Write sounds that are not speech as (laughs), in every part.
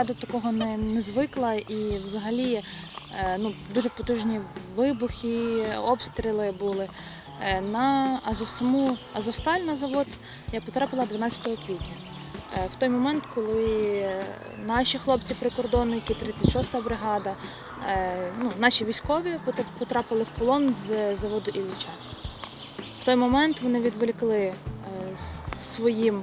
я до такого не, не звикла і взагалі е, ну, дуже потужні вибухи, обстріли були. Е, На Азовсаму Азовсталь на завод я потрапила 12 квітня. Е, В той момент, коли наші хлопці-прикордонники, 36-та бригада, ну, наші військові потрапили в полон з заводу Ілліча. В той момент вони відволікли своїм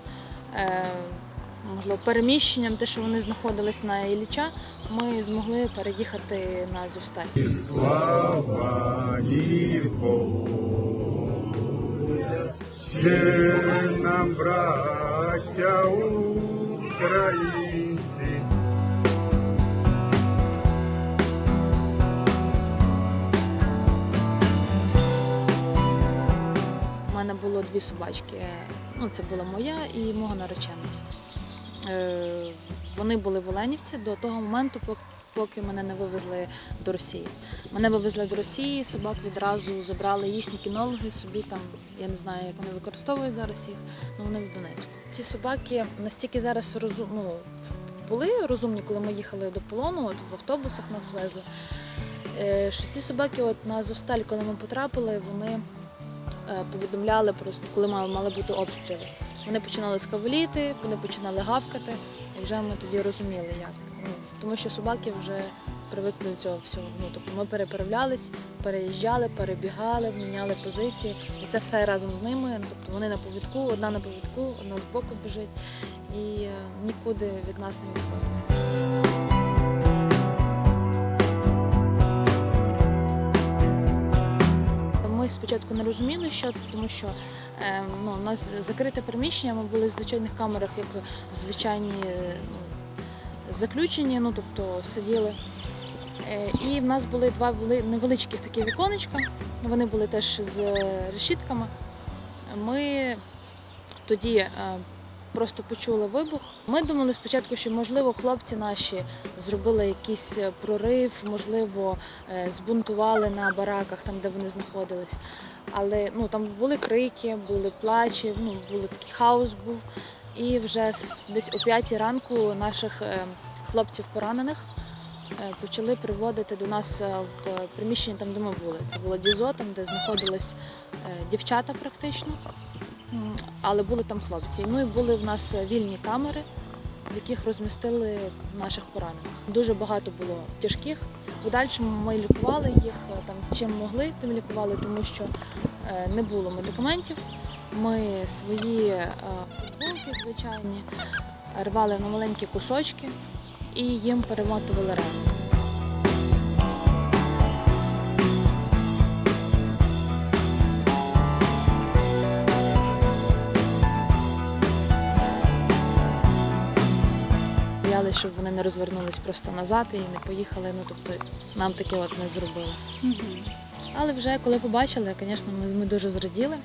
можливо, переміщенням, те, що вони знаходились на Ілліча, ми змогли переїхати на Азовсталь. Слава ще нам, браття українці. У мене було дві собачки. Ну, це була моя і мого нареченого. Е, Вони були в Оленівці до того моменту, поки мене не вивезли до Росії. Мене вивезли до Росії, собак відразу забрали їхні кінологи собі там. Я не знаю, як вони використовують зараз їх, але вони в Донецьку. Ці собаки настільки зараз розум, ну, були розумні, коли ми їхали до полону, от в автобусах нас везли. е, Що ці собаки, от на Азовсталь, коли ми потрапили, вони е, повідомляли просто, коли мали бути обстріли. Вони починали скаволіти, вони починали гавкати, і вже ми тоді розуміли, як. Ну, тому що собаки вже привикли до цього всього. Ну, тобто ми переправлялись, переїжджали, перебігали, міняли позиції. І це все разом з ними. Тобто вони на повідку, одна на повідку, одна з боку біжить і е, нікуди від нас не відходить. Спочатку не розуміли, що це, тому що ну, у нас закрите приміщення, ми були в звичайних камерах, як звичайні е, ну, заключені, ну тобто сиділи. Е, І в нас були два невеличких такі віконечка, вони були теж з решітками. Ми тоді е, просто почули вибух. Ми думали спочатку, що можливо хлопці наші зробили якийсь е, прорив, можливо, е, збунтували на бараках, там де вони знаходились. Але ну там були крики, були плачі, ну були такий хаос був. І вже десь о 5 ранку наших е, хлопців поранених е, почали приводити до нас е, в приміщення, там де ми були. Це було дізо, там де знаходились дівчата практично. Але були там хлопці. Ну і були в нас вільні камери, в яких розмістили наших поранених. Дуже багато було тяжких. У подальшому ми лікували їх е, там чим могли, тим лікували, тому що е, не було медикаментів. Ми свої е, футболки звичайні рвали на маленькі кусочки і їм перемотували рани. Боялися, щоб вони не розвернулись просто назад і не поїхали. Ну тобто нам таке от не зробили. Але вже коли побачили, звісно, ми, ми дуже зраділи.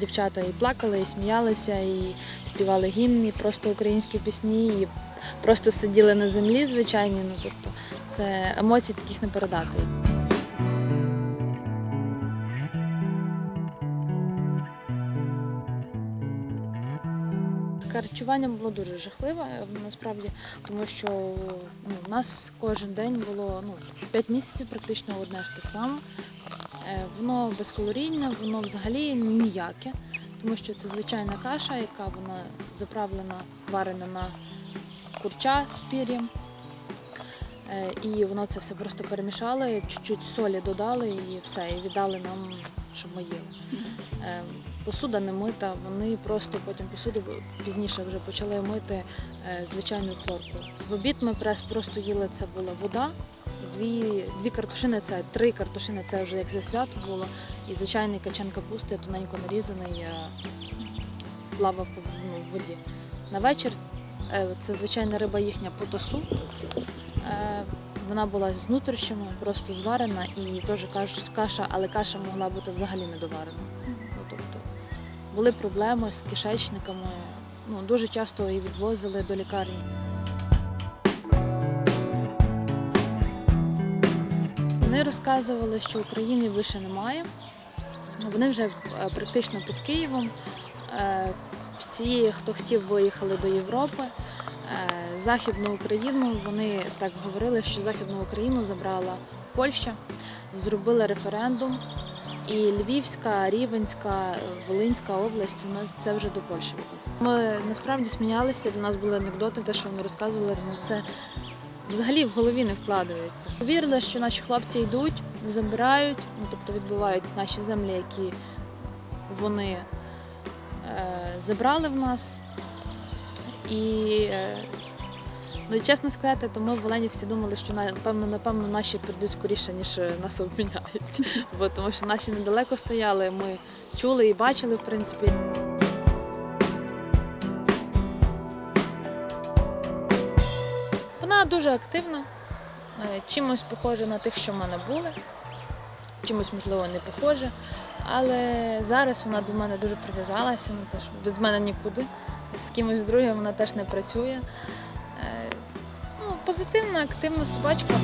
Дівчата і плакали, і сміялися, і співали гімн, і просто українські пісні, і просто сиділи на землі, звичайні. Ну тобто це емоцій таких не передати. Харчування було дуже жахливе е, насправді, тому що ну, у нас кожен день було ну, 5 місяців практично одне ж те саме. Е, Воно безкалорійне, воно взагалі ніяке, тому що це звичайна каша, яка вона заправлена, варена на курча з пір'ям. Е, І воно це все просто перемішали, чуть-чуть солі додали і все, і віддали нам, щоб ми їли. Посуда не мита, вони просто потім посуду пізніше вже почали мити е, звичайною хлоркою. В обід ми просто їли це була вода, дві, дві картошини, це три картошини, це вже як за свято було, і звичайний качан капусти, тоненько нарізаний, е, плавав ну, в воді. На вечір е, це звичайна риба їхня потасу. Вона була з нутрощами, просто зварена і теж каша, але каша могла бути взагалі недоварена. Були проблеми з кишечниками. Ну, дуже часто її відвозили до лікарні. Вони розказували, що України більше немає. Вони вже е, практично під Києвом. Е, Всі, хто хотів, виїхали до Європи. Е, Західну Україну. Вони так говорили, що Західну Україну забрала Польща, зробила референдум. І Львівська, Рівенська, Волинська область, вона це вже до Польщі відноситься. Ми насправді сміялися. Для нас були анекдоти, те, що вони розказували. Ну це взагалі в голові не вкладається. Вірили, що наші хлопці йдуть, забирають, ну тобто відбувають наші землі, які вони е, забрали в нас. І е, ну, чесно сказати, то ми в Олені всі думали, що напевно, напевно, наші прийдуть скоріше, ніж е, нас обміняють. (laughs) Бо тому що наші недалеко стояли, ми чули і бачили, в принципі. Вона дуже активна, е, чимось похожа на тих, що в мене були, чимось, можливо, не похожа. Але зараз вона до мене дуже прив'язалася, вона теж без мене нікуди. З кимось другим вона теж не працює. Позитивна, активна собачка.